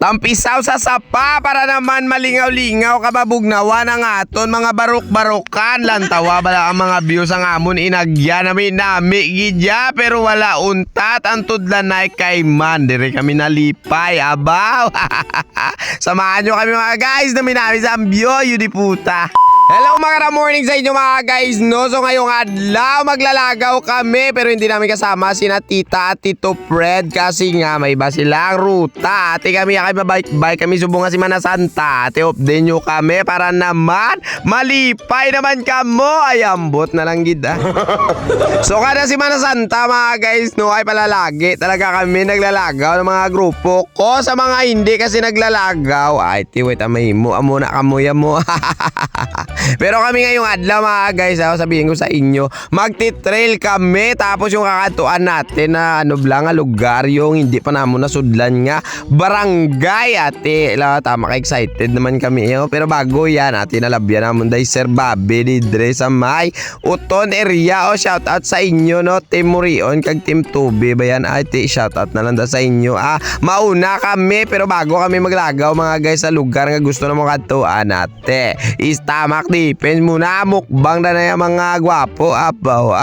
Tampisaw sa sapa para naman malingaw-lingaw kababugnawa ng aton mga barok-barokan. Lantawa bala ang mga views ang amon inagya namin nami gidya pero wala untat ang tudlanay kay man. Dire kami nalipay. Abaw! Samahan nyo kami mga guys na minami sa ambyo. Yun di puta. Hello mga morning sa inyo mga guys no? So ngayong adlaw maglalagaw kami Pero hindi namin kasama sina tita at tito Fred Kasi nga may iba silang ruta. Ate kami kay mabike-bike kami subong nga si Mana Santa. Ate update nyo kami para naman Malipay naman kamo. Ay ambot na lang gid ah. So kada si Mana Santa mga guys no? Ay palalagi. Talaga kami naglalagaw ng mga grupo ko. Sa mga hindi kasi naglalagaw. Ay tiwit amay mo. Amo na kamuya mo Pero kami ngayong adlaw mga guys, ako sabihin ko sa inyo, magti-trail kami. Tapos yung kakatuan natin na ano blang nga lugar yung hindi pa namo nasudlan nga barangay ate. La, tama ka excited naman kami yo. Pero bago yan, ate nalabyan namon dahil Sir Bobby ni Dre sa may Uton area o shout out sa inyo no? Team Murion kag Team Tubi ba ate shout out na lang da sa inyo ah. Mauna kami pero bago kami maglagaw mga guys sa lugar nga gusto na mo ate istamak defense muna mukbang na na yung mga gwapo apaw.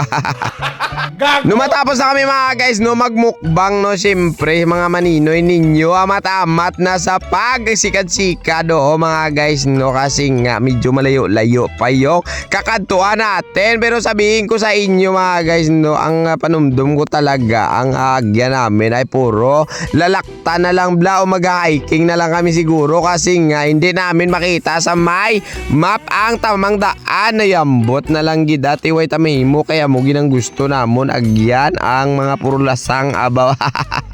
No matapos na kami mga guys no? Magmukbang no? Syempre mga maninoy ninyo amat-amat na sa pagsikat-sika do mga guys no? Kasi nga medyo malayo-layo pa yung kakantuan natin. Pero sabihin ko sa inyo mga guys no? Ang ah, panumdum ko talaga ang agya namin ay puro lalakta na lang bla o mag-hiking na lang kami siguro. Kasi nga hindi namin makita sa may map ang tamang daan. Na yambot na lang gid dati way tamihimo kaya mo ginang gusto namon. Agyan ang mga puro lasang abaw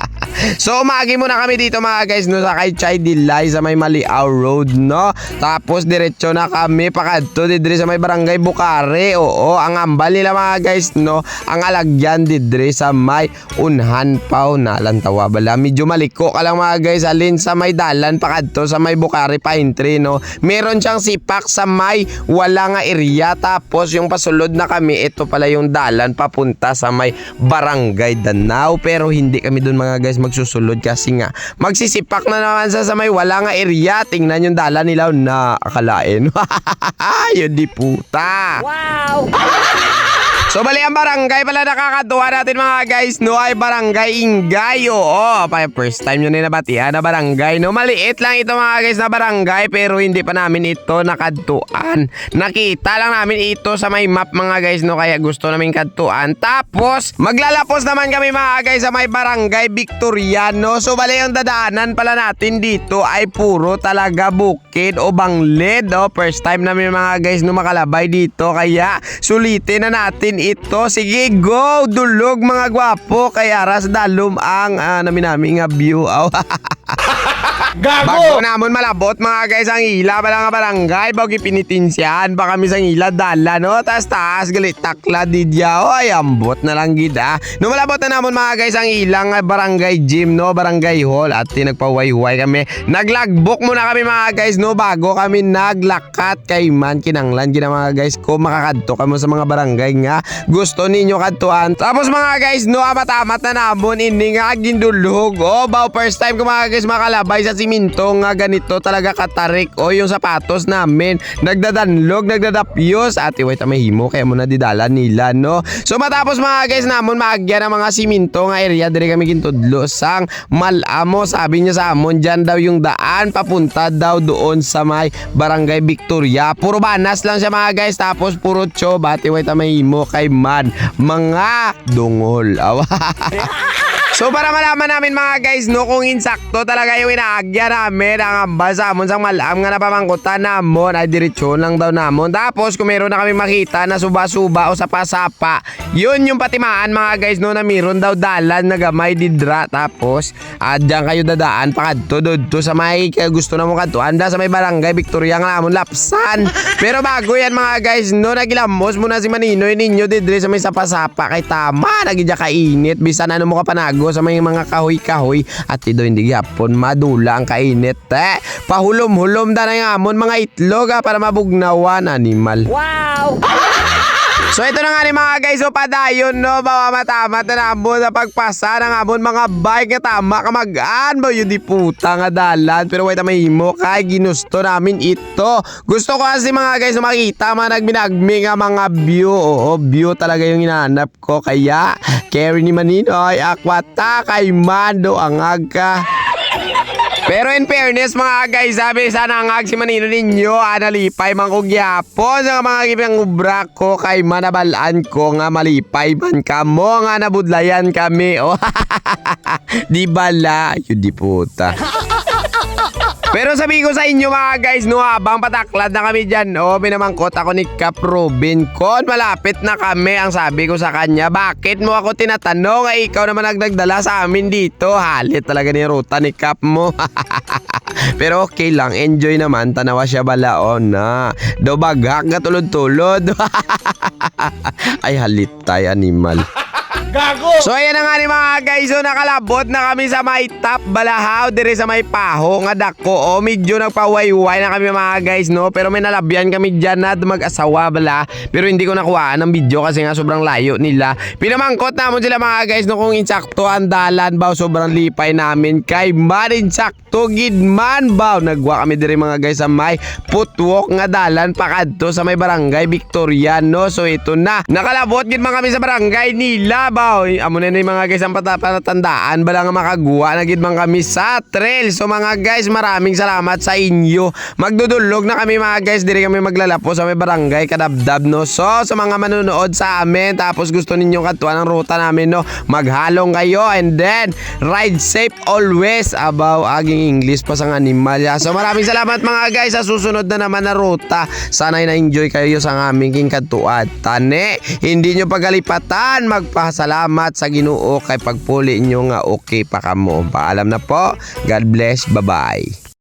So umagi muna kami dito mga guys no sa kay Chai Dilay sa may Maliaw Road no. Tapos diretso na kami pakadto didre sa may Barangay Bukare. Oo, ang ambal nila mga guys no. Ang alagyan didre sa may Unhan Pau na lantawa bala. Medyo maliko ka lang mga guys alin sa may dalan pakadto sa may Bukare Pine Tree no. Meron siyang sipak sa may wala nga area tapos yung pasulod na kami ito pala yung dalan papunta sa may Barangay Danau pero hindi kami doon mga guys magsusulod kasi nga magsisipak na naman sa sa may wala nga area. Tingnan yung dala nila na akalain yun di puta. Wow! So bali ang barangay pala nakakatuwa natin mga guys no ay barangay Ingay oo pa first time nyo na nabatian na barangay no? Maliit lang ito mga guys na barangay pero hindi pa namin ito nakadtuan. Nakita lang namin ito sa may map mga guys no? Kaya gusto namin kadtuan. Tapos maglalapos naman kami mga guys sa may barangay Victoriano. So bali ang dadaanan pala natin dito ay puro talaga bukid o banglid oh first time namin mga guys no makalabay dito. Kaya sulitin na natin ito. Sige, go! Dulog mga gwapo. Kaya ras dalom ang uh, namin view. Aw. Bago namon malabot mga guys ang ila pala nga barangay bago ipinitinsyan pa kami sa ila dala no tas taas galit takla didya o ay ambot na lang gid ah. No malabot na namon mga guys ang ilang nga barangay gym no barangay hall at nagpaway-huway kami. Naglagbok muna kami mga guys no bago kami naglakat kay man kinanglan gid mga guys ko makakadto kamo sa mga barangay nga gusto ninyo kadtuan. Tapos mga guys no amat-amat na namon ini nga gindulog. Oh, bao first time ko mga guys makalabay sa siminto nga ganito talaga katarik o yung sapatos namin. Nagdadanlog nagdadapyos. Ate wait may himo. Kaya mo na didala nila no? So matapos mga guys namon maagya ng mga siminto nga area dire kami gintudlo sang malamo. Sabi niya sa amon dyan daw yung daan papunta daw doon sa may barangay Victoria. Puro banas lang siya mga guys. Tapos puro cho bati wait may himo kay man. Mga dungol. Awa So para malaman namin mga guys no kung insakto talaga yung inaagya namin ang ambal sa amon sang malam nga napamangkutan namon ay diretsyon lang daw namon. Tapos kung meron na kami makita na suba-suba o sapa-sapa, yun yung patimaan mga guys no na meron daw dalan na gamay didra. Tapos adyan kayo dadaan pakadto dudto sa may kaya gusto na mo kadto anda sa may barangay Victoria nga namon lapsan. Pero bago yan mga guys no nagilamos muna si Maninoy ninyo didre sa may sapa-sapa kay tama nagidya kainit bisan ano mo ka panago sa may mga kahoy-kahoy at ito hindi gyapon madula ang kainit eh. Pahulom-hulom da na amon mga itlog ah, para mabugnawan animal. Wow! So ito na nga ni mga guys, so padayon no, bawa matama na namo sa pagpasa ng amon mga bike nga tama ka magaan ba yun di puta nga dalan pero wait mahimo kay ginusto namin ito. Gusto ko kasi mga guys makita mga nagbinagmi nga mga view. Oo, view talaga yung hinahanap ko kaya carry ni Maninoy akwata kay Mando ang aga. Pero in fairness mga guys, sabi sana ang ag si Manino ninyo, analipay man kong gyapon sa mga gibang ubra ko kay manabalaan ko nga malipay man kamo nga nabudlayan kami. Oh, di bala, yun di puta. Pero sabi ko sa inyo mga guys, no habang pataklad na kami dyan, oh, minamangkot ako ni Cap Robin Con. Malapit na kami, ang sabi ko sa kanya, bakit mo ako tinatanong? Ay, ikaw naman nagdagdala sa amin dito. Halit talaga ni ruta ni Cap mo. Pero okay lang, enjoy naman. Tanawa siya balaon na. Do bagak nga tulod-tulod. Ay, halit tayo animal. So ayan na nga ni mga guys, so nakalabot na kami sa may top balahaw dire sa may paho nga dako. O medyo nagpawayway na kami mga guys no, pero may nalabyan kami diyan na mag-asawa bala. Pero hindi ko nakuha ng video kasi nga sobrang layo nila. Pinamangkot namon sila mga guys no kung insakto ang dalan ba sobrang lipay namin kay marin sakto gidman ba. Nagwa kami dire mga guys sa may putwok nga dalan pakadto sa may barangay Victoriano. So ito na. Nakalabot gid man kami sa barangay nila ba. Amo na yung mga guys ang patatandaan bala nga makagwa na gid man kami sa trail. So mga guys, maraming salamat sa inyo. Magdudulog na kami mga guys, dire kami maglalapo sa may barangay Kadabdab no. So sa mga manonood sa amin tapos gusto ninyo katuan ng ruta namin no, maghalong kayo and then ride safe always about aging English pa sa animal. ya. So maraming salamat mga guys sa susunod na naman na ruta. Sana'y na-enjoy kayo sa aming katuan. Tane, hindi nyo pagalipatan, magpasalamat sa Ginoo kay pagpuli nyo nga okay pa kamo. Paalam na po. God bless. Bye-bye.